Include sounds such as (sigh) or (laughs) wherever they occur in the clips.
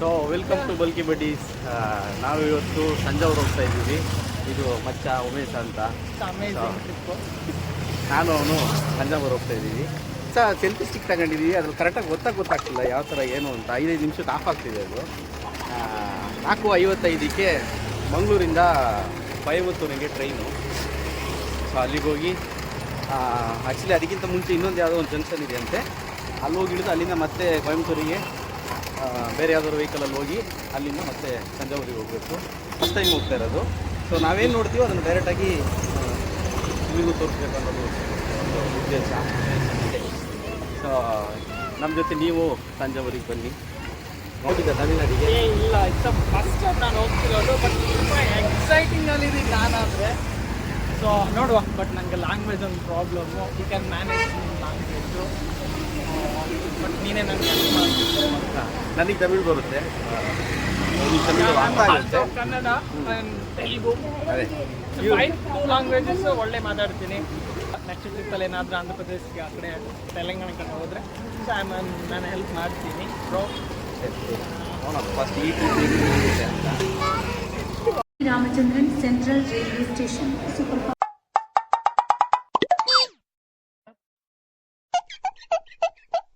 So welcome to Bulky Buddies ನಾವು ಇವತ್ತು ಸಂಜಾವ್ರು ಹೋಗ್ತಾ ಇದ್ದೀವಿ. ಇದು ಮಚ್ಚ ಉಮೇಶ್ ಅಂತ. ನಾನು ಅವನು ಸಂಜಾವ್ರು ಹೋಗ್ತಾ ಇದ್ದೀವಿ. ಸ ಸೆಲ್ಫಿ ಸ್ಟಿಕ್ ತಗೊಂಡಿದ್ದೀವಿ. ಅದ್ರಲ್ಲಿ ಕರೆಕ್ಟಾಗಿ ಗೊತ್ತಾಗ ಗೊತ್ತಾಗ್ತಿಲ್ಲ ಯಾವ ಥರ ಏನು ಅಂತ. ಐದೈದು ನಿಮಿಷ ಆಫ್ ಆಗ್ತಿದೆ ಅದು. ಆ, ನಾಲ್ಕು ಐವತ್ತೈದಕ್ಕೆ ಮಂಗಳೂರಿಂದ ಕೊಯಮತ್ತೂರಿಗೆ ಟ್ರೈನು ಸೊ ಅಲ್ಲಿಗೆ ಹೋಗಿ ಆ್ಯಕ್ಚುಲಿ ಅದಕ್ಕಿಂತ ಮುಂಚೆ ಇನ್ನೊಂದು ಯಾವುದೋ ಒಂದು ಜಂಕ್ಷನ್ ಇದೆ ಅಂತೆ. ಅಲ್ಲಿ ಹೋಗಿ ಇಳಿದು ಅಲ್ಲಿಂದ ಮತ್ತೆ ಕೊಯಮತ್ತೂರಿಗೆ ಬೇರೆ ಯಾವ್ದಾದ್ರು ವೆಹಿಕಲಲ್ಲಿ ಹೋಗಿ ಅಲ್ಲಿಂದ ಮತ್ತೆ ತಂಜಾವೂರಿಗೆ ಹೋಗಬೇಕು. ಫಸ್ಟ್ ಟೈಮ್ ಹೋಗ್ತಾ ಇರೋದು. ಸೊ ನಾವೇನು ನೋಡ್ತೀವೋ ಅದನ್ನು ಡೈರೆಕ್ಟಾಗಿ ನಿಮಗೂ ತೋರಿಸ್ಬೇಕು ಅನ್ನೋದು ಒಂದು ಉದ್ದೇಶ. ಸೊ ನಮ್ಮ ಜೊತೆ ನೀವು ತಂಜಾವೂರಿಗೆ ಬನ್ನಿ. ನೋಡಿದ್ದೆ ತಮಿಳ್ನಾಡಿಗೆ. ಇಲ್ಲ ಇಟ್ಸ್ ಫಸ್ಟ್ ಟೈಮ್ ನಾನು ಹೋಗ್ತಿರೋದು ಬಟ್ ತುಂಬ ಎಕ್ಸೈಟಿಂಗ್ ಅಲ್ಲಿ ನಾನಾದರೆ. ಸೊ ನೋಡುವ ಬಟ್ ನನಗೆ ಲ್ಯಾಂಗ್ವೇಜ್ ಒಂದು problem you can manage language but ನೀನೇ ನನಗೆ ನನಗೆ ತಮಿಳ್ ಬರುತ್ತೆ. ಈ ತಮಿಳು ಅರ್ಥ ಆಗುತ್ತೆ ಕನ್ನಡ and ತೆಲುಗು. ಅದೇ. ಫೈವ್ ಟೂ ಲ್ಯಾಂಗ್ವೇಜಸ್ ಒಳ್ಳೆ ಮಾತಾಡ್ತೀನಿ. ನೆಕ್ಸ್ಟ್ ಟ್ರಿಪ್ಪಲ್ಲಿ ಏನಾದರೂ ಆಂಧ್ರ ಪ್ರದೇಶ್ಗೆ ಆ ಕಡೆ ತೆಲಂಗಾಣ ಕಡೆ ಹೋದರೆ ಸೊ ಐ ನಾನು ಹೆಲ್ಪ್ ಮಾಡ್ತೀನಿ. ಬ್ರೋ ಫಸ್ಟ್ ಈ ಟ್ರಿಪ್ ಅಂತ. Ramachandran central railway station super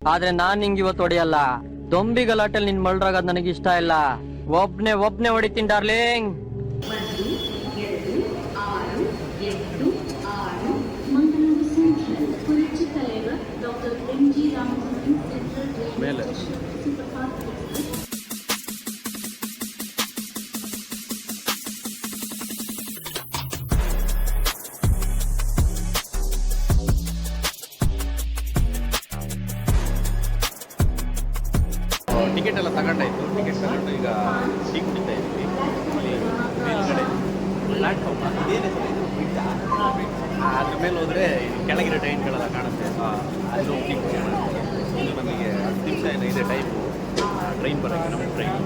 ಆದ್ರೆ ನಾನ್ ನಿಂಗೆ ಇವತ್ತು ಹೊಡೆಯಲ್ಲ ದೊಂಬಿ ಗಲಾಟೆಲ್ ನಿನ್ ಮಳ್ರಾಗದ್ ನನಗೆ ಇಷ್ಟ ಇಲ್ಲ. ಒಬ್ನೇ ಒಬ್ನೇ ಹೊಡಿತೀನಿ ಡಾರ್ಲಿಂಗ್. ಟಿಕೆಟ್ ಎಲ್ಲ ತಗೊಂಡಾಯ್ತು. ಟಿಕೆಟ್ ತಗೊಂಡು ಈಗ ಟೀ ಕುಡಿತಾ ಇದ್ವಿ ಇಲ್ಲಿ ಮೇಲ್ಗಡೆ? ಅದ್ರ ಮೇಲೆ ಹೋದ್ರೆ ಕೆಳಗಿರೋ ಟ್ರೈನ್ಗಳೆಲ್ಲ ಕಾಣುತ್ತೆ. ಅದು ಅಲ್ಲಿ ಹೋಗಿ ಟೀ ಕುಡಿಯೋಣ ಇದು ನಮಗೆ ಹತ್ತು ನಿಮಿಷ ಏನೋ ಇದೆ ಟೈಮು ಟ್ರೈನ್ ಬರೋಕ್ಕೆ ನಮ್ಮ ಟ್ರೈನ್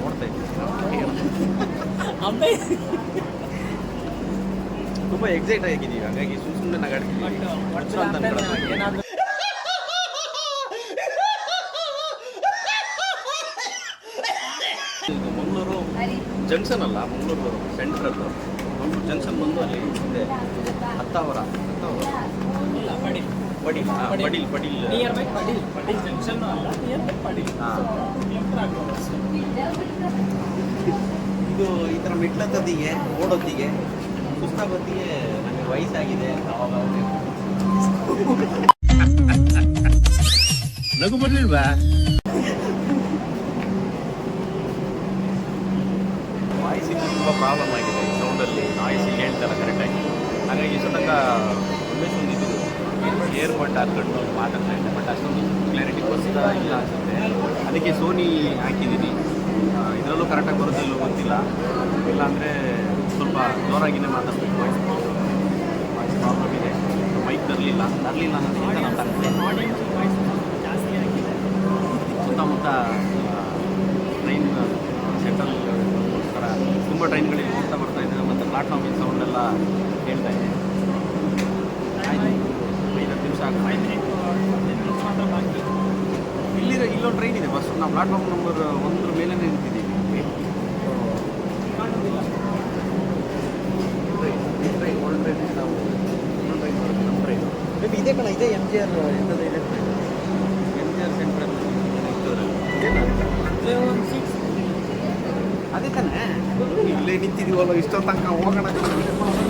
ನೋಡ್ತಾ ಇದ್ದೀವಿ ತುಂಬ ಎಕ್ಸೈಟ್ ಆಗಿದ್ದೀವಿ. ಹಾಗಾಗಿ ಸುಮ್ಮನೆ ಸುಮ್ಮನೆ ನಗಾಡ್ತೀವಿ ಬಟ್ ಅಂತ ಅನ್ಕೊಳ್ಳೋದು. ಏನಾದರೂ ಇದು ಮಂಗಳೂರು ಜಂಕ್ಷನ್ ಅಲ್ಲ ಮಂಗಳೂರು ಸೆಂಟ್ರಲ್ ಮಂಗಳೂರು ಜಂಕ್ಷನ್ ಬಂದು ಅಲ್ಲಿ ಮುಂದೆ ಹತ್ತಾವರ ಹತ್ತಾವರ. ಇಲ್ಲ ಪಡಿ ಪಡಿಲ್ ಹಾ, Padil. Padil near by Padil. Padil junction ಅಲ್ಲ ನಿಯರ್ ಬೈ ಪಡಿಲ್. ಹಾ. ಇದು ಈ ಥರ ಮೆಟ್ಲತ್ತದಿಗೆ ಓಡೋತ್ತಿಗೆ ಸುಸ್ತಾಗೋತ್ತಿಗೆ ನನಗೆ ವಯಸ್ಸಾಗಿದೆ ಅವಾಗ ನಗು ಬರ್ಲಿಲ್ವಾ? ಪ್ರಾಬ್ಲಮ್ ಆಗಿದೆ ಸೌಂಡಲ್ಲಿ ನಾಯ್ಸ್ ಹೇಳ್ತಾರೆ ಕರೆಕ್ಟಾಗಿ ಹಾಗಾಗಿ ಇಷ್ಟು ತನಕ ಉಮೇಶ್ ಒಂದು ಇದು ಏರ್ ಕಣ್ಣು ಹಾಕ್ಕೊಂಡು ಮಾತಾಡ್ತಾ ಇದ್ದೆ ಬಟ್ ಅಷ್ಟೊಂದು ಕ್ಲಾರಿಟಿ ಬರ್ತಾ ಇಲ್ಲ ಅನ್ಸುತ್ತೆ. ಅದಕ್ಕೆ ಸೋನಿ ಹಾಕಿದ್ದೀನಿ ಇದರಲ್ಲೂ ಕರೆಕ್ಟಾಗಿ ಬರುತ್ತೋ ಇಲ್ಲೋ ಗೊತ್ತಿಲ್ಲ. ಇಲ್ಲಾಂದರೆ ಸ್ವಲ್ಪ ಜೋರಾಗಿನೇ ಮಾತಾಡ್ತೀನಿ ವಾಯ್ಸ್ ವಾಯ್ಸ್ ಪ್ರಾಬ್ಲಮ್ ಇದೆ. ಮೈಕ್ ತರಲಿಲ್ಲ ತರಲಿಲ್ಲ ಅನ್ನೋದು ನಾವು ತರ್ತೀವಿ ಆಡಿಯನ್ಸ್ ವಾಯ್ಸ್ ಜಾಸ್ತಿ ಆಗಿದೆ ಸುತ್ತಮುತ್ತ ಟ್ರೈನ್ ಸೆಂಟ್ರಲ್ಗೋಸ್ಕರ ತುಂಬ ಟ್ರೈನ್ಗಳಿಗೆ ಹೋಗ್ತಾ ಬರ್ತಾ ಇದೆ ಮತ್ತು ಪ್ಲಾಟ್ಫಾರ್ಮ್ ಸೌಂಡ್ ಎಲ್ಲ ಹೇಳ್ತಾ ಇದೆ ಆಯ್ತು ಐದು ಹತ್ತು ನಿಮಿಷ ಬಾಕಿ ಇಲ್ಲಿರೋ ಇಲ್ಲೊಂದು ಟ್ರೈನ್ ಇದೆ ಬಸ್. ನಾವು ಪ್ಲಾಟ್ಫಾರ್ಮ್ ನಂಬರ್ ಒಂದ್ರ ಮೇಲೆ ನಿಂತಿದ್ದೀವಿ ಇದೇ ಕಣ ಇದೆ ಎಂ ಜಿ ಆರ್ ಎಂತದ ಇದೆ? ಎಂ ಜಿ ಆರ್ ಸೆಂಟ್ರಲ್ ಒಂದು ಸಿಕ್ಸ್ ಅದೇ ತಾನೇ. ಇಲ್ಲೇ ನಿಂತಿದೀವಲ್ಲ ಇಷ್ಟೊತ್ತನಕ ತನಕ ಹೋಗೋಣ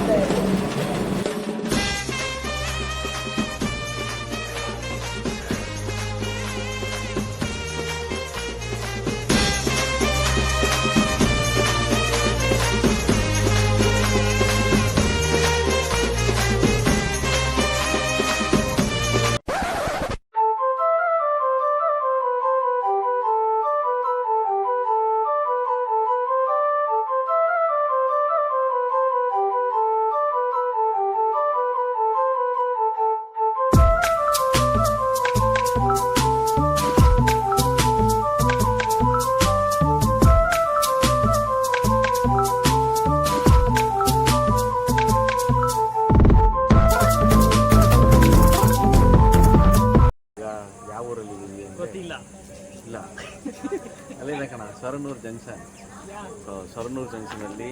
ಇಲ್ಲ. ಅಲ್ಲಿಂದ ಕಣ ಸರನೂರು ಜಂಕ್ಷನ್ ಸೊ ಸೊರನೂರು ಜಂಕ್ಷನಲ್ಲಿ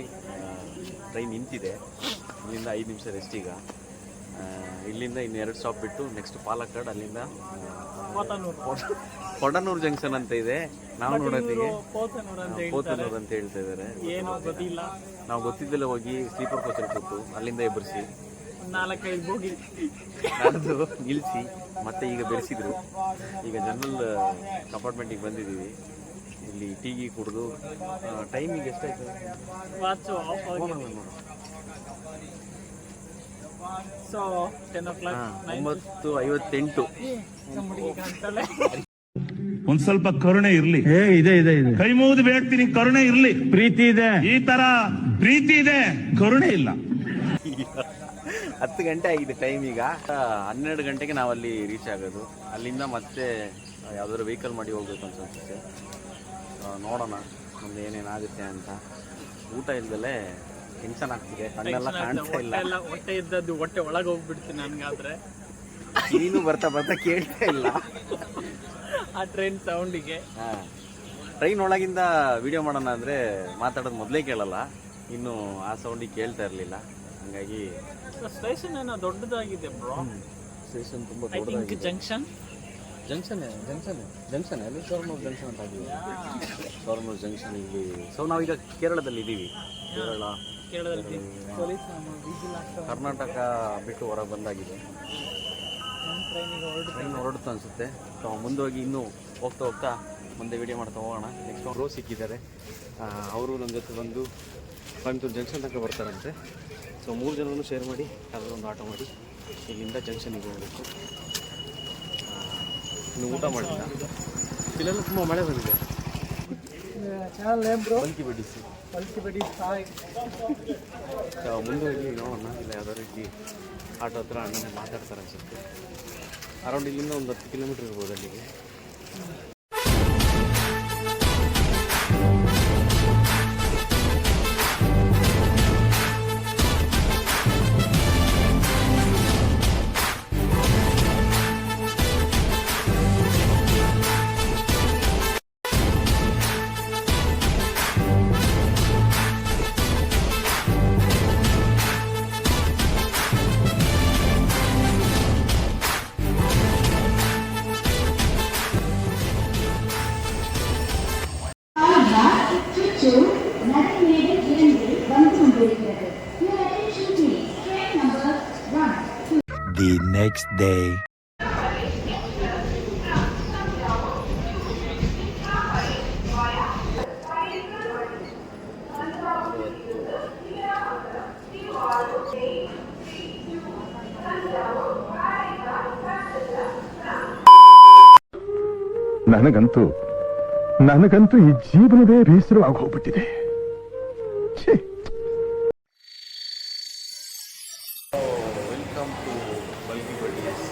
ಟ್ರೈನ್ ನಿಂತಿದೆ. ಇಲ್ಲಿಂದ ಐದು ನಿಮಿಷ ರೆಸ್ಟ್ ಈಗ. ಇಲ್ಲಿಂದ ಇನ್ನು ಎರಡು ಸ್ಟಾಪ್ ಬಿಟ್ಟು ನೆಕ್ಸ್ಟ್ ಪಾಲಕ್ಕಾಡ್ ಅಲ್ಲಿಂದ ಕೊಡನೂರು ಜಂಕ್ಷನ್ ಅಂತ ಇದೆ. ನಾವು ನೋಡೋದಿಗೆ ಪೋತನೂರು ಅಂತ ಹೇಳ್ತಾ ಇದ್ದಾರೆ ಗೊತ್ತಿಲ್ಲ. ನಾವು ಗೊತ್ತಿದ್ದಲ್ಲ ಹೋಗಿ ಸ್ಲೀಪರ್ ಕೋಚಲ್ಲಿ ಕೂತು ಅಲ್ಲಿಂದ ಎಬ್ಬರಿಸಿ. ನಾಲ್ಕೈದು ಬೋಗಿ. ಅದು ನಿಲ್ಲಿಸಿ ಮತ್ತೆ ಈಗ ಬೆರೆಸಿದ್ರು. ಈಗ ಜನರಲ್ ಕಂಪಾರ್ಟ್ಮೆಂಟಿಗೆ ಬಂದಿದ್ದೀವಿ. ಇಲ್ಲಿ ಟೀ ಗೀ ಕುಡಿದು ಟೈಮಿಗೆ ಎಷ್ಟಾಯ್ತು? ವಾಚು ಆಫ್ ಆಗಿ ನೋಡು. ಸೊ ಟೆನ್ ಓ ಕ್ಲಾಕ್ ಒಂಬತ್ತು ಐವತ್ತೆಂಟು. ಒಂದ್ ಸ್ವಲ್ಪ ಕರುಣೆ ಇರ್ಲಿ. ಏ ಇದೆ ಇದೆ ಇದೆ. ಕೈ ಮುಗಿದು ಬೇಡ್ತೀನಿ ಕರುಣೆ ಇರ್ಲಿ. ಪ್ರೀತಿ ಇದೆ. ಈ ತರ ಪ್ರೀತಿ ಇದೆ ಕರುಣೆ ಇಲ್ಲ. ಹತ್ತು ಗಂಟೆ ಆಗಿದೆ ಟೈಮ್ ಈಗ. ಹನ್ನೆರಡು ಗಂಟೆಗೆ ನಾವು ಅಲ್ಲಿ ರೀಚ್ ಆಗೋದು. ಅಲ್ಲಿಂದ ಮತ್ತೆ ಯಾವ್ದಾದ್ರು ವೆಹಿಕಲ್ ಮಾಡಿ ಹೋಗ್ಬೇಕು ಅಂತ ಅನ್ಸುತ್ತೆ. ನೋಡೋಣ ಮುಂದೆ ಏನೇನಾಗುತ್ತೆ ಅಂತ. ಊಟ ಇಲ್ದಲೆ ಟೆನ್ಷನ್ ಆಗ್ತಿದೆ. ಕಣ್ಣೆಲ್ಲ ಕಾಣ್ತಾ ಇಲ್ಲ. ಹೊಟ್ಟೆ ಇದ್ದದ್ದು ಹೊಟ್ಟೆ ಒಳಗೆ ಹೋಗ್ಬಿಡ್ತೀನಿ ನನ್ಗಾದ್ರೆ. ನೀನು ಬರ್ತಾ ಬರ್ತಾ ಕೇಳ್ತಾ ಇಲ್ಲ. ಆ ಟ್ರೈನ್ ಸೌಂಡಿಗೆ ಟ್ರೈನ್ ಒಳಗಿಂದ ವಿಡಿಯೋ ಮಾಡೋಣ ಅಂದರೆ ಮಾತಾಡೋದು ಮೊದಲೇ ಕೇಳಲ್ಲ. ಇನ್ನು ಆ ಸೌಂಡಿಗೆ ಕೇಳ್ತಾ ಇರಲಿಲ್ಲ. ಹಂಗಾಗಿ ಸ್ಟೇಷನ್ ಏನೋ ದೊಡ್ಡದಾಗಿದೆ ಬ್ರೋ. ಸ್ಟೇಷನ್ ತುಂಬ I think junction. Junction junction junction ಅಲ್ಲಿ ಸೋರ್ನೂರು ಜಂಕ್ಷನ್ ಅಂತ ಆಗಿದೆ ಸೋರ್ನೂರು ಜಂಕ್ಷನ್ ಇಲ್ಲಿ. ಸೊ ನಾವೀಗ ಕೇರಳದಲ್ಲಿ ಇದ್ದೀವಿ ಕೇರಳ ಕೇರಳದಲ್ಲಿ. ಪೊಲೀಸ್ ನಮ್ಮ ವಿಜಿಲ್ ಆಗ್ತಾ ಕರ್ನಾಟಕ ಬಿಟ್ಟು ಹೊರಗೆ ಬಂದಾಗಿದೆ. ಟ್ರೈನಿಗೆ ಟ್ರೈನ್ ಹೊರಡುತ್ತೆ ಅನಿಸುತ್ತೆ. ಸೊ ಮುಂದೋಗಿ ಇನ್ನೂ ಹೋಗ್ತಾ ಹೋಗ್ತಾ ಮುಂದೆ ವಿಡಿಯೋ ಮಾಡ್ತಾ ಹೋಗೋಣ. ನೆಕ್ಸ್ಟ್ ರೋ ಸಿಕ್ಕಿದ್ದಾರೆ. ಅವರು ನನ್ನ ಜೊತೆ ಬಂದು ಕೊಯಂಬತ್ತೂರು ಜಂಕ್ಷನ್ ತನಕ ಬರ್ತಾರಂತೆ. ಸೊ ಮೂರು ಜನರನ್ನು ಶೇರ್ ಮಾಡಿ ಯಾವುದಾದ್ರು ಒಂದು ಆಟೋ ಮಾಡಿ ಇಲ್ಲಿಂದ ಜಂಕ್ಷನಿಗೆ ಹೋಗಬೇಕು. ಇನ್ನು ಊಟ ಮಾಡಿಲ್ಲ ಇಲ್ಲೆಲ್ಲ ತುಂಬ ಮಳೆ ಬಂದಿದೆ. ಚಾನಲ್ ನೇಮ್ ಬ್ರೋ ಬಲ್ಕಿ ಸಾಯ್. ಮುಂದೆ ಹೋಗಿ ನೋಡೋಣ. ಇಲ್ಲ ಯಾವುದೋ ರೀತಿ ಆಟೋ ಹತ್ರ ಅಣ್ಣನೇ ಮಾತಾಡ್ತಾರೆ ಅನ್ಸುತ್ತೆ. ಅರೌಂಡ್ ಇಲ್ಲಿಂದ ಒಂದು ಹತ್ತು ಕಿಲೋಮೀಟ್ರ್ ಇರ್ಬೋದು ಅಲ್ಲಿಗೆ. Next day. ನನಗಂತೂ ನನಗಂತೂ ಈ ಜೀವನವೇ ಬೇಸರವಾಗಿ ಹೋಗ್ಬಿಟ್ಟಿದೆ ಛೇ ವೆಲ್ಕಮ್ ಟು ಬಲ್ಗಿ ಬಡೀಸ್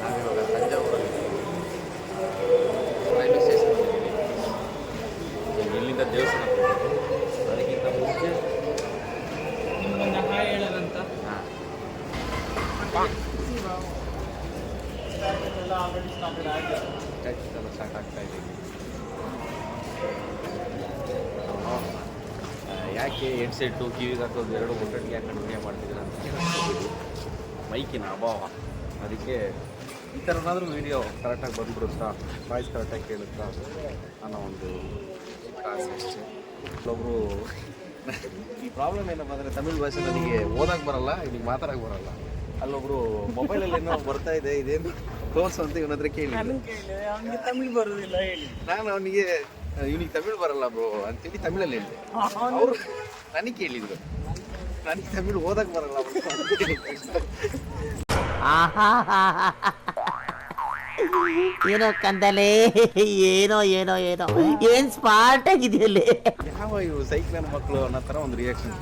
ನಾವಿವಾಗ ತಂಜಾವೂರಲ್ಲಿ ರೈಲ್ವೆ ಸ್ಟೇಷನ್ ಇಲ್ಲಿಂದ ದೇವಸ್ಥಾನ ಹೋಗ್ಬೇಕು. ಅದಕ್ಕಿಂತ ಮುಂಚೆ ನಿಮ್ಮನ್ನ ಹಾಯ್ ಹೇಳೋದಂತ ಹಾಂ ಆಗ್ತಾ ಇದೆ ಯಾಕೆ ಹೆಡ್ಸೆಟ್ಟು ಕಿವಿಗೆ ಹಾಕೋದು ಎರಡು ಒಟ್ಟೊಟ್ಟಿಗೆ ಯಾಕೆ ಕಂಟಿನ್ಯೂ ಮಾಡ್ತಿದ್ದೀರ? ಅಂತ ಮೈಕಿನ ಅಭಾವ. ಅದಕ್ಕೆ ಈ ಥರನಾದರೂ ವೀಡಿಯೋ ಕರೆಕ್ಟಾಗಿ ಬಂದ್ಬಿಡುತ್ತಾ? ವಾಯ್ಸ್ ಕರೆಕ್ಟಾಗಿ ಕೇಳುತ್ತಾ? ಅನ್ನೋ ಒಂದು ಆಸೆ ಅಷ್ಟೇ. ಕೆಲವೊಬ್ರು ಈ ಪ್ರಾಬ್ಲಮ್ ಏನಪ್ಪ ಅಂದರೆ ತಮಿಳ್ ಭಾಷೆ ನನಗೆ ಓದಕ್ಕೆ ಬರಲ್ಲ ಇಲ್ಲಿಗೆ ಮಾತಾಡಕ್ಕೆ ಬರಲ್ಲ. ಅಲ್ಲೊಬ್ರು ಮೊಬೈಲಲ್ಲಿ ಏನೋ ಬರ್ತಾ ಇದೆ ಇದೇನು ತೋರ್ಸು ಅಂತ ಇವನ ಹತ್ರ ಕೇಳಿ. ಅವನಿಗೆ ತಮಿಳ್ ಬರೋದಿಲ್ಲ ಹೇಳಿ. ನಾನು ಅವನಿಗೆ ಇವನಿಗೆ ತಮಿಳ್ ಬರಲ್ಲ ಬ್ರೋ ಅಂತೇಳಿ ತಮಿಳಲ್ಲಿ ಹೇಳಿದೆ. ಅವರು ನನಗೆ ಕೇಳಿದ್ರು. ನನಗೆ ತಮಿಳ್ ಓದಕ್ ಬರಲ್ಲ. ಏನೋ ಕಂದಲೇ ಏನೋ ಏನೋ ಏನೋ. ಏನ್ ಸ್ಮಾರ್ಟ್ ಆಗಿದೆಯಲ್ಲಿ. ಯಾವ ಇವು ಸೈಕ್ಲನ್ ಮಕ್ಕಳು ಅನ್ನೋ ತರ ಒಂದು ರಿಯಾಕ್ಷನ್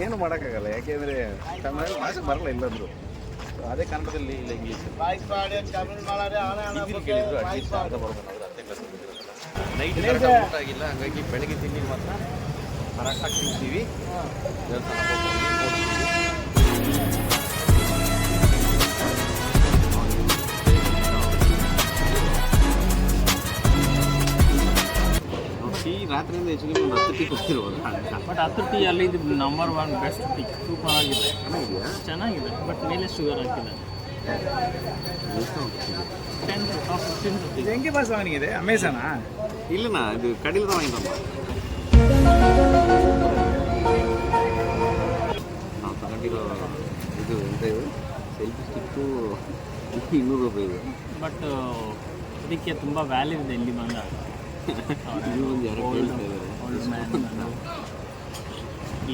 ಏನು ಮಾಡೋಕ್ಕಾಗಲ್ಲ ಯಾಕೆಂದ್ರೆ ಕನ್ನಡ ಭಾಷೆ ಬರಲ್ಲ ಇಲ್ಲಂದ್ರು ಅದೇ ಕನ್ನಡದಲ್ಲಿ ಇಲ್ಲ ಇಂಗ್ಲೀಷ್ ಡಿಗ್ರಿ ಕೇಳಿದ್ರು ಅಟ್ಲೀಸ್ಟ್ ಅರ್ಧ ಬರ್ಬೋದು ಅವ್ರು ಹತ್ತನೇ ಕ್ಲಾಸ್ ನೈಟ್ ಆಗಿಲ್ಲ ಹಾಗಾಗಿ ಬೆಳಗ್ಗೆ ತಿಂಡಿ ಮಾತ್ರ. ಕರೆಕ್ಟಾಗಿ ತಿಂತೀವಿ. ದೇವಸ್ಥಾನ ರಾತ್ರಿಯಿಂದ ಹೆಚ್ಚು ಕಮ್ಮಿ ಒಂದು ಹತ್ತು ಟೀ ಕೊಡ್ತಿರ್ಬೋದು. ಬಟ್ ಹತ್ತು ಟೀ ಅಲ್ಲಿ ಇದು number one best tea super ಆಗಿದೆ. ಚೆನ್ನಾಗಿದೆ ಬಟ್ ಮೇಲೆ ಶುಗರ್ ಹಾಕಿದೆ ಟೆನ್ ಫಿಫ್ಟೀನ್ ರುಪೀಸ್ ಹೆಂಗೆ ಬಸ್ ಅವನಿಗಿದೆ ಅಮೆಝಾನಾ ಇಲ್ಲನಾ ಇದು ಕಡಿಲ್ದ ವಾങ്ങിದಮ್ಮ ನಾವು ತಗೊಂಡಿರೋ ಇದು ಎಂತ ಇದು? ಸೆಲ್ಫಿ ಸ್ಟಿಕ್ಕು ಇನ್ನೂರು ರೂಪಾಯಿ ಇದೆ. ಬಟ್ ಇದಕ್ಕೆ ತುಂಬ ವ್ಯಾಲ್ಯೂ ಇದೆ ಇಲ್ಲಿ ಬಂದಾಗ.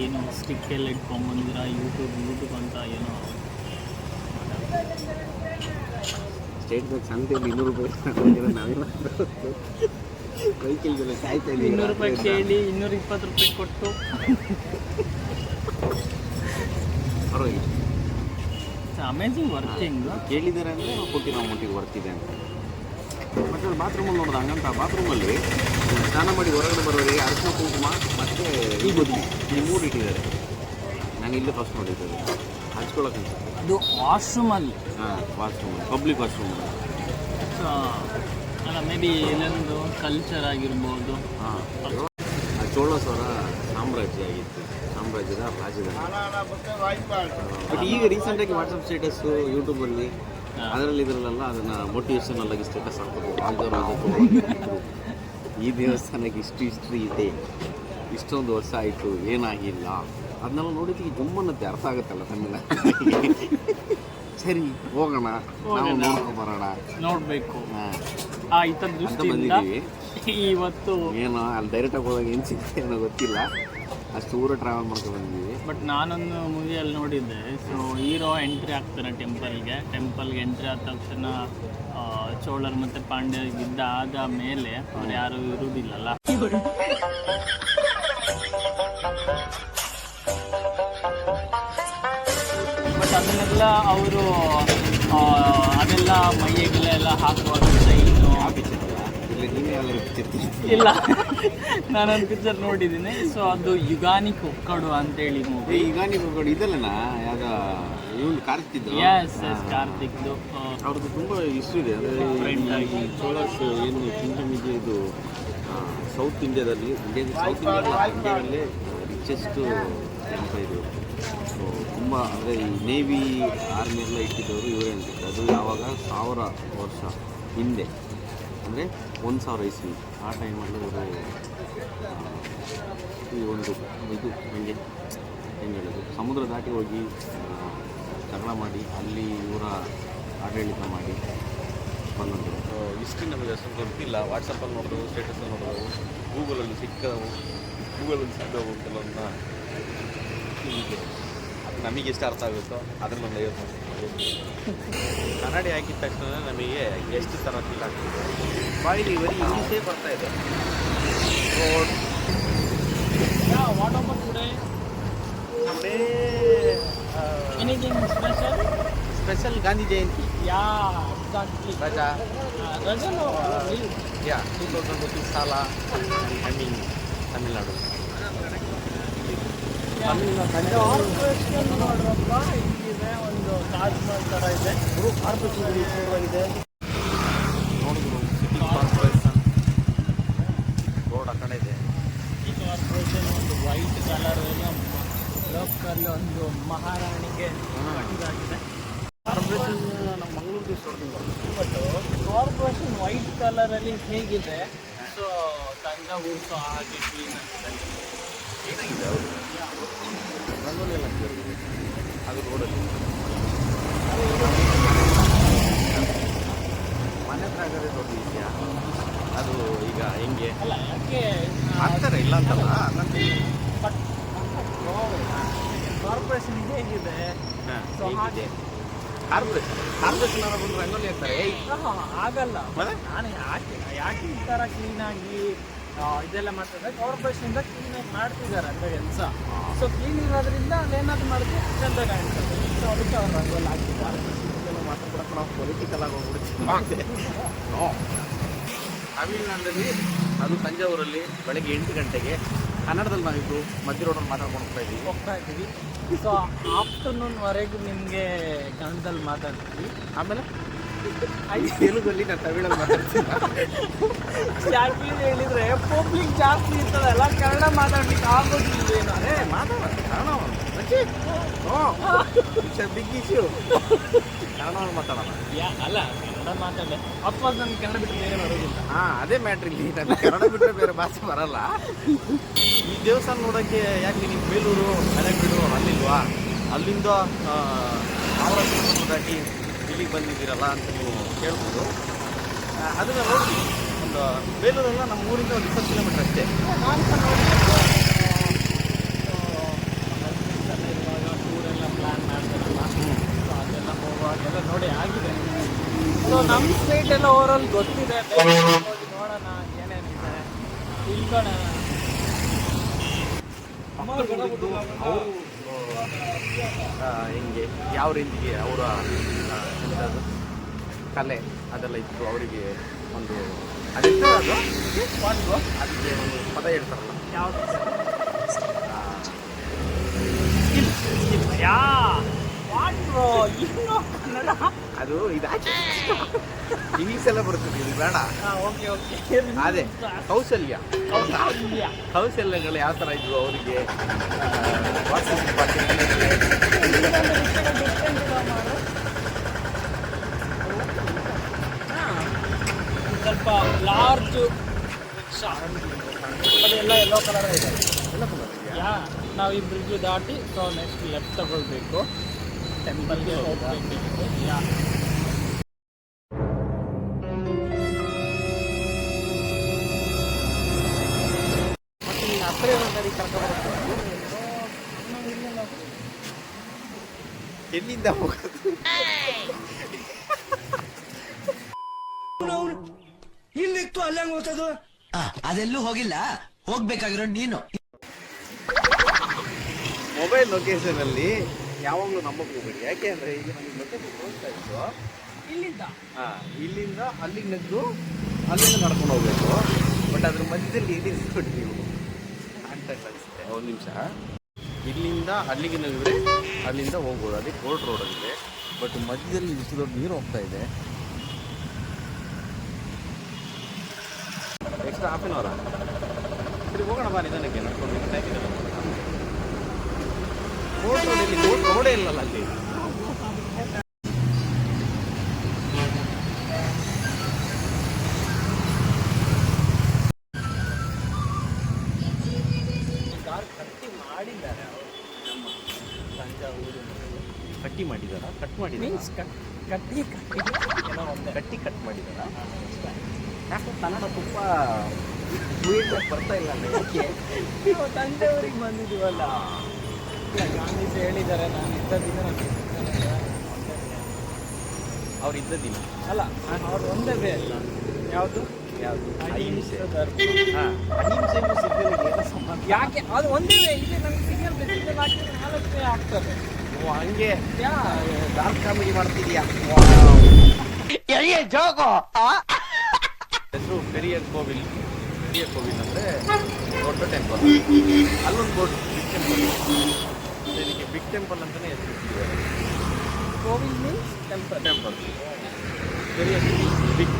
ಏನು ಸ್ಟಿಕ್ ಎಲ್ಲ ಇಟ್ಕೊಂಬಂದಿರ ಯೂಟ್ಯೂಬ್ ಯೂಟ್ಯೂಬ್ ಅಂತ ಏನೋ ಸ್ಟೇಟ್ ಬ್ಯಾಂಕ್ ಸಂತೆ ಇನ್ನೂರು ರೂಪಾಯಿ ನಾವೇನು ಕಾಯ್ತಾ ಇದ್ದೀವಿ. ಇನ್ನೂರು ರೂಪಾಯಿ ಕೇಳಿ ಇನ್ನೂರ ಇಪ್ಪತ್ತು ರೂಪಾಯಿ ಕೊಟ್ಟು. ಪರವಾಗಿಲ್ಲ. ಅಮೇಝಿಂಗ್ ವರ್ಕಿಂಗ್ ಕೇಳಿದ್ದಾರೆ ಅಂದರೆ ಕೊಟ್ಟಿರೋ ಅಮೌಂಟಿಗೆ ಬರ್ತಿದೆ ಅಂತ. ಮತ್ತು ಅಲ್ಲಿ ಬಾತ್ರೂಮಲ್ಲಿ ನೋಡಿದ ಹಂಗಂತ ಬಾತ್ರೂಮಲ್ಲಿ ಸ್ನಾನ ಮಾಡಿ ಹೊರಗಡೆ ಬರೋರಿಗೆ ಅರಿಶಿನ ಕುಂಕುಮ ಮತ್ತು ಈ ಬದಲಿ ಈ ಮೂರು ಇಟ್ಟಿದ್ದಾರೆ. ನಾನು ಇಲ್ಲೇ ಫಸ್ಟ್ ನೋಡಿದ್ದೇವೆ ಹಚ್ಕೊಳಕ್ಕೆ ಅದು ವಾಶ್ರೂಮಲ್ಲಿ ಹಾಂ ವಾಶ್ರೂಮ್ ಪಬ್ಲಿಕ್ ವಾಶ್ರೂಮ್ ಅಲ್ಲ. ಮೇ ಬಿ ಇಲ್ಲೊಂದು ಕಲ್ಚರ್ ಆಗಿರ್ಬೋದು. ಹಾಂ. ಚೋಳ ಸ್ವರ ಸಾಮ್ರಾಜ್ಯ ಆಗಿತ್ತು. ಸಾಮ್ರಾಜ್ಯದ ರಾಜಧಾನಿ. ಬಟ್ ಈಗ ರೀಸೆಂಟಾಗಿ ವಾಟ್ಸಪ್ ಸ್ಟೇಟಸ್ಸು ಯೂಟ್ಯೂಬಲ್ಲಿ ಅದರಲ್ಲಿ ಇದರಲ್ಲೆಲ್ಲ ಅದನ್ನು ಮೋಟಿವೇಶನಲ್ ಆಗಿ ಸ್ಟೇಟಸ್ ಹಾಕೋದು ಇದಕ್ಕೂ ಈ ದೇವಸ್ಥಾನಕ್ಕೆ ಇಷ್ಟು ಹಿಸ್ಟ್ರಿ ಇದೆ ಇಷ್ಟೊಂದು ವರ್ಷ ಆಯಿತು ಏನಾಗಿಲ್ಲ ಅದನ್ನೆಲ್ಲ ನೋಡಿದ್ರೆ ಜುಮ್ಮನ್ನತ್ತೆ ಅರ್ಥ ಆಗುತ್ತಲ್ಲ ತಮಿಳ ಸರಿ ಹೋಗೋಣ. ನಾವು ನೋಡ್ಕೊಂಬರೋಣ ನೋಡಬೇಕು. ಬಂದಿದ್ದೀವಿ. ಇವತ್ತು ಏನೋ ಅಲ್ಲಿ ಡೈರೆಕ್ಟಾಗಿ ಹೋದಾಗ ಏನು ಸಿಗುತ್ತೆ ಏನೋ ಗೊತ್ತಿಲ್ಲ. ಅಷ್ಟು ಊರ ಟ್ರಾವೆಲ್ ಮಾಡ್ಕೊಂಡು ಬಂದಿದ್ದೀವಿ. ಬಟ್ ನಾನೊಂದು ಮೂವಿಯಲ್ಲಿ ನೋಡಿದ್ದೆ. ಸೊ ಹೀರೋ ಎಂಟ್ರಿ ಆಗ್ತಾನೆ ಟೆಂಪಲ್ಗೆ ಟೆಂಪಲ್ಗೆ ಎಂಟ್ರಿ ಆದ ತಕ್ಷಣ ಚೋಳರ್ ಮತ್ತೆ ಪಾಂಡ್ಯ ಯುದ್ಧ ಆದ ಮೇಲೆ ಅವ್ರು ಯಾರು ಇರುವುದಿಲ್ಲಲ್ಲ ಬಟ್ ಅದನ್ನೆಲ್ಲ ಅವರು ಅದೆಲ್ಲ ಮೈಯಿಗೆಲ್ಲ ಎಲ್ಲ ಹಾಕುವಂತ ಇನ್ನು ಇಲ್ಲಿ. ನಾನು ಒಂದು ಪಿಕ್ಚರ್ ಇಲ್ಲ ನಾನೊಂದು ಪಿಕ್ಚರ್ ನೋಡಿದ್ದೀನಿ. ಸೊ ಅದು ಯುಗಾನಿ ಕೊಕ್ಕಡು ಅಂತೇಳಿ ಮೂವಿ ಯುಗಾನಿ ಕೊಕ್ಕಡು ಇದಲ್ಲನಾ? ಯಾವ್ದ ಇವನು ಕಾರ್ತಿದ್ದು ಎಸ್ ಎಸ್ ಕಾರ್ತಿಕ್ದು. ಅವ್ರದ್ದು ತುಂಬ ಹಿಸ್ಟ್ರಿ ಇದೆ. ಅಂದರೆ. ಚೋಳಸ್ ಏನು ಕಿಂಗ್ಡಮ್ ಇದೆ ಇದು ಸೌತ್ ಇಂಡಿಯಾದಲ್ಲಿ ಇಂಡಿಯಾದ ಸೌತ್ ಇಂಡಿಯಾದಲ್ಲಿ ರಿಚೆಸ್ಟ್ ಎಂತ ಇದು. ಸೊ ತುಂಬ ಅಂದರೆ ಈ ನೇವಿ ಆರ್ಮಿ ಎಲ್ಲ ಇಟ್ಟಿದ್ದವರು ಇವರೇ ಅಂತ ಅದು ಯಾವಾಗ? ಸಾವಿರ ವರ್ಷ ಹಿಂದೆ. ಅಂದರೆ ಒಂದು ಸಾವಿರ ಇಸ್ವಿ ಆ ಟೈಮಲ್ಲಿ ಅವರು ಈ ಒಂದು ಇದು ಹೆಂಗೆ ಹೆಂಗೆ ಹೇಳೋದು? ಸಮುದ್ರ ದಾಟಿ ಹೋಗಿ ಜಗಳ ಮಾಡಿ, ಅಲ್ಲಿ ಇವರ ಆಡಳಿತ ಮಾಡಿ ಬಂದಂತೆ ಇಷ್ಟು ನಮಗೆ ಅಷ್ಟೊಂದು ಗೊತ್ತಿಲ್ಲ. ವಾಟ್ಸಪ್ಪಲ್ಲಿ ನೋಡೋದು ಸ್ಟೇಟಸಲ್ಲಿ ನೋಡೋದು ಗೂಗಲಲ್ಲಿ ಸಿಕ್ಕವು ಗೂಗಲಲ್ಲಿ ಸಿಕ್ಕವು ಕೆಲವೊಂದನ್ನ ನಮಗೆ ಎಷ್ಟು ಅರ್ಥ ಆಗುತ್ತೋ ಅದನ್ನೊಂದು ಐವತ್ತು ಮಾಡ್ತೀವಿ ಕನ್ನಡಿ ಹಾಕಿದ ತಕ್ಷಣ ನಮಗೆ ಎಷ್ಟು ಥರ ಫೀಲ್ ಆಗ್ತದೆ ಬಾಯಿಲಿ ಬರೀ ಇಂಗ್ಲೀಷೇ ಬರ್ತಾ ಇದೆ today? Anything special? Special Gandhi Jayanti yeah exactly. ರಜಾ Uh, Rajan or leave? Yeah ಸಾಲ ಕಮಿಂಗ್ ತಮಿಳ್ನಾಡು ತಮಿಳ್ನಾಡು ಇಲ್ಲಿದೆ ಒಂದು ತಾಜ್ ಮಹಲ್ ಥರ ಇದೆ. ಇದೆ ನೋಡಿದ್ರು ಸಿಟಿ ಕಾರ್ಪೊರೇಷನ್ ರೋಡ್ ಆ ಕಡೆ ಇದೆ. ಈ ಕಾರ್ಪೊರೇಷನ್ ಒಂದು ವೈಟ್ ಕಲರ್ ಲೋಕಲ್ ಒಂದು ಮಹಾರಾಣಿಗೆ ಇದಾಗಿದೆ. ಕಾರ್ಪೊರೇಷನ್ ನಮ್ಮ ಮಂಗಳೂರು ಬಟ್ ಕಾರ್ಪೊರೇಷನ್ ವೈಟ್ ಕಲರಲ್ಲಿ ಹೇಗಿದೆ? ಸೊ ತಂಜಾವೂರು ಸೊ ಹಾಗೆ ಕ್ಲೀನ್ ಆಗಿದೆ ಏನಾಗಿದೆ ಅವರು ರಂಗೋಲಿ ಎಲ್ಲ ಹಾಕಿದ್ದಾರೆ. ಅದು ರೋಡಲ್ಲಿ. ಮನೆ ಹತ್ರ ಆಗೋದೇ ದೊಡ್ಡ ವಿಷಯ ಅದು ಈಗ ಹೆಂಗೆ? ಅಲ್ಲ ಯಾಕೆ? ಆಗ್ತಾರೆ ಇಲ್ಲ ಅಂತಲ್ಲ? ಬಟ್ ಕಾರ್ಪೊರೇಷನ್ ಹೇಗಿದೆ? ಹೆಂಗಿದೆ? ಹಾಗೆ. ಕಾರ್ಪೊರೇಷನ್? ಕಾರ್ಪೊರೇಷನ್ ಅವರ ಬಂದು ರಂಗೋಲಿ ಹಾಕ್ತಾರೆ ಆಗಲ್ಲ? ನಾನು ಯಾಕೆ ಯಾಕೆ ಈ ಥರ ಕ್ಲೀನಾಗಿ ಇದೆಲ್ಲ ಮಾಡ್ತಾರೆ ಕಾರ್ಪೊರೇಷನಿಂದ ಕ್ಲೀನಾಗಿ ಮಾಡ್ತಿದ್ದಾರೆ ಅಂದರೆ ಕೆಲಸ ಸೊ ಕ್ಲೀನ್ ಇರೋದ್ರಿಂದ ಅಲ್ಲೇನಾದ್ರು ಮಾಡಿದ್ರೆ ಚಂದ ಕಾಣಿಸ್ತದೆ ಸೊ ಅದಕ್ಕೆ ಅವ್ರು ರಂಗೋಲಿ ಹಾಕಿದ್ದಾರೆ. ನಾವು ಪೊಲಿಟಿಕಲ್ ಆಗಿ ಹೋಗ್ಬಿಡ್ತೀವಿ (laughs) ತಮಿಳ್ನಾಡಲ್ಲಿ ಅದು ತಂಜಾವೂರಲ್ಲಿ ಬೆಳಗ್ಗೆ ಎಂಟು ಗಂಟೆಗೆ ಕನ್ನಡದಲ್ಲಿ ನಾವಿದ್ದು ಮಧ್ಯ ರೋಡಲ್ಲಿ ಮಾತಾಡ್ಕೊಂಡು ಹೋಗ್ತಾ ಇದ್ದೀವಿ. ಹೋಗ್ತಾ ಇದ್ದೀವಿ. ಸೊ ಆಫ್ಟರ್ನೂನ್ವರೆಗೂ ನಿಮಗೆ ಕನ್ನಡದಲ್ಲಿ ಮಾತಾಡ್ತೀವಿ. ಆಮೇಲೆ? (laughs) ತೆಲುಗಲ್ಲಿ ನಾನು ತಮಿಳಲ್ಲಿ ಮಾತಾಡ್ತೀನಿ. ಹೇಳಿದ್ರೆ ಪಬ್ಲಿಕ್ ಜಾಸ್ತಿ ಇರ್ತದಲ್ಲ ಕನ್ನಡ ಮಾತಾಡ್ಲಿಕ್ಕೆ ಆಗೋದಿಲ್ಲ ಏನೋ. ಅದೇ ಮಾತಾಡ ಕನ್ನಡ ಬಿಗ್ ಇಶ್ಯೂ. ಕನ್ನಡ ಮಾತಾಡೋಣ. ಯಾ ಅಲ್ಲ ಕನ್ನಡ ಮಾತಾಡಲೆ. ಅಪ್ಪ ನನ್ನ ಕನ್ನಡ ಬಿಟ್ಟು ಬೇರೆ ಬರೋದಿಲ್ಲ. ಹಾ ಅದೇ ಮ್ಯಾಟ್ರ್ ಇಲ್ಲಿ. ಕನ್ನಡ ಬಿಟ್ಟರೆ ಬೇರೆ ಭಾಷೆ ಬರಲ್ಲ. ಈ ದೇವಸ್ಥಾನ ನೋಡಕ್ಕೆ ಯಾಕೆ ನಿಮ್ ಬೇಲೂರು ಹಳೆಬೀಡು ಅಲ್ಲಿಲ್ವಾ? ಅಲ್ಲಿಂದ ಅವರ ದಾಟಿ ಇಲ್ಲಿಗೆ ಬಂದಿದ್ದೀರಲ್ಲ ಅಂತ ನೀವು ಕೇಳ್ಬೋದು ಅದನ್ನು ನೋಡಿ ಒಂದು ಬೇಲೂರೆಲ್ಲ ನಮ್ಮ ಊರಿಂದ ಒಂದು ಇಪ್ಪತ್ತು ಕಿಲೋಮೀಟರ್ ಅಷ್ಟೇ ಟೂರೆಲ್ಲ ಪ್ಲ್ಯಾನ್ ಮಾಡ್ತಾರಲ್ಲ ಸೊ ಅದೆಲ್ಲ ಹೋಗುವಾಗೆಲ್ಲ ನೋಡಿ ಆಗಿದೆ ಸೊ ನಮ್ಮ ಸ್ಟೇಟ್ ಎಲ್ಲ ಓವರಾಲ್ ಗೊತ್ತಿದೆ ಹೋಗಿ ನೋಡೋಣ ಏನೇನಿದೆ ಮಕ್ಕಳಿದ್ದು ಅವರು ಹೆಂಗೆ ಯಾವ ರೀತಿಗೆ ಅವರ ಕಲೆ ಅದೆಲ್ಲ ಇತ್ತು. ಅವರಿಗೆ ಒಂದು ಅದೆಂತ ಅದು. ಅದಕ್ಕೆ ಒಂದು ಪದ ಹೇಳ್ತಾರಲ್ಲ. ಯಾವುದು? ಯಾ ಇನ್ನೂ ಕನ್ನಡ. ಅದು ಇದಾಚೆ ಇಂಗ್ಲೀಷ್ ಎಲ್ಲ ಬರ್ತದೆ ಇದು ಬೇಡ. ಓಕೆ ಓಕೆ ಅದೇ ಕೌಶಲ್ಯ. ಕೌಶಲ್ಯ. ಕೌಶಲ್ಯಗಳು ಯಾವ ಥರ ಇದ್ವು ಅವರಿಗೆ? ವಾಸ್ತುಶಿಲ್ಪಕ್ಕೆ ಸ್ವಲ್ಪ ಲಾರ್ಜ್ ರಿಕ್ಷಾ ಅದೆಲ್ಲ ಎಲ್ಲೋ ಕಲರ್ ಇದೆ. ಯಾ ನಾವು ಈ ಬ್ರಿಡ್ಜ್ ದಾಟಿ ಸೊ ನೆಕ್ಸ್ಟ್ ಲೆಫ್ಟ್ ತಗೊಳ್ಬೇಕು. ಟೆಂಪಲ್ಗೆ ಹೋಗ್ಬೇಕು ಯಾ ಎಲ್ಲಿಂದ ಹೋಗೋದು ಅದೆಲ್ಲೂ ಹೋಗಿಲ್ಲ. ಹೋಗ್ಬೇಕಾಗಿರೋ ನೀನು. ಮೊಬೈಲ್ ಲೊಕೇಶನ್ ಅಲ್ಲಿ ಯಾವಾಗಲೂ ನಮಗ್ ಹೋಗ್ಬೇಡಿ ಯಾಕೆ ಅಂದ್ರೆ ಈಗ ನಮಗೆ ಲೊಕೇಶನ್ ತೋರಿಸ್ತಾ ಇತ್ತು. ಇಲ್ಲಿಂದ? ಹಾ ಇಲ್ಲಿಂದ ಅಲ್ಲಿಗೆ ನೆದ್ದು ಅಲ್ಲಿಂದ ನಡ್ಕೊಂಡು ಹೋಗ್ಬೇಕು. ಬಟ್ ಅದ್ರ ಮಧ್ಯದಲ್ಲಿ ಇಲ್ಲಿ ನೀವು ಅಂತ ಅನಿಸುತ್ತೆ ಒಂದು ನಿಮಿಷ. ಇಲ್ಲಿಂದ ಅಲ್ಲಿಗೆ ನಗಿದ್ರೆ ಅಲ್ಲಿಂದ ಹೋಗ್ಬೋದು. ಅಲ್ಲಿ ಕೋರ್ಟ್ ರೋಡ್ ಇದೆ ಬಟ್ ಮಧ್ಯದಲ್ಲಿ ಇಷ್ಟು ದೊಡ್ಡ ನೀರು ಹೋಗ್ತಾ ಇದೆ. ನೆಕ್ಸ್ಟ್ ಹಾಫ್ ಆನ್ ಅವರ ಸರಿ ಹೋಗೋಣ ಬಾ ನನಗೆ ನಡ್ಕೊಂಡು ಇದೆ ನೋಡೇ ರೋಡೇ ಇಲ್ಲಲ್ಲ ಅಲ್ಲಿ. ಕಾರ್ ಕಟ್ಟಿ ಕಟ್ಟಿ ಮಾಡಿದಾರ ಕಟ್ ಮಾಡಿದ ಮೀನ್ಸ್ ಕಟ್ಟಿ ಕಟ್ಟಿ ಒಂದೇ ಕಟ್ಟಿ ಕಟ್ ಮಾಡಿದಾರ ಯಾಕೆ ಕನ್ನಡ ತುಂಬ ಫ್ಲೂಯೆಂಟ್ ಬರ್ತಾ ಇಲ್ಲ ಅದಕ್ಕೆ ನೀವು ತಂದೆಯವ್ರಿಗೆ ಬಂದಿದ್ದೀವಲ್ಲ. ಇಲ್ಲ, ಗಾಂಧೀಜಿ ಹೇಳಿದ್ದಾರೆ ನಾನು ಇದ್ದ ದಿನ ನಾನು ಅವ್ರು ಇದ್ದ ದಿನ. ಅಲ್ಲ ಅವ್ರು ಒಂದೇ ಬೇ ಅಲ್ಲ. ಯಾವುದು? ಯಾವುದು? ಅಹಿಂಸೆ. ಅಹಿಂಸೆ. ಧರ್ಮ. ಹಾಂ. ಅಹಿಂಸೆಗೂ ಸಿಗ್ನಲ್ಗೆ ಏನೋ ಸಂಬಂಧ? ಯಾಕೆ? ಅದು ಒಂದೇ ವೇ ಇಲ್ಲಿ ನನಗೆ ಸಿಗ್ನಲ್ ಸಿಗ್ನಲ್ ಹಾಕಿದ್ರೆ ನಾಲ್ಕು ವೇ ಆಗ್ತದೆ. ಓ ಹಂಗೆ? ಯಾ? ಡಾರ್ಕ್ ಕಾಮಿಡಿ ಮಾಡ್ತಿದ್ಯಾ? ಹೆಸರು ಪೆರಿಯ ಕೋವಿಲ್. ಪೆರಿಯ ಕೋವಿಲ್ ಅಂದರೆ ದೊಡ್ಡ ಟೆಂಪಲ್ ಅಲ್ಲೊಂದು ಬೋರ್ಡ್ ಬಿಗ್ ಟೆಂಪಲ್ ಇದಕ್ಕೆ ಬಿಗ್ ಟೆಂಪಲ್ ಅಂತಲೇ ಹೆಸರು ಕೋವಿಲ್ ಮೀನ್ಸ್ ಟೆಂಪಲ್ ಟೆಂಪಲ್ ಪೆರಿಯ ಬಿಗ್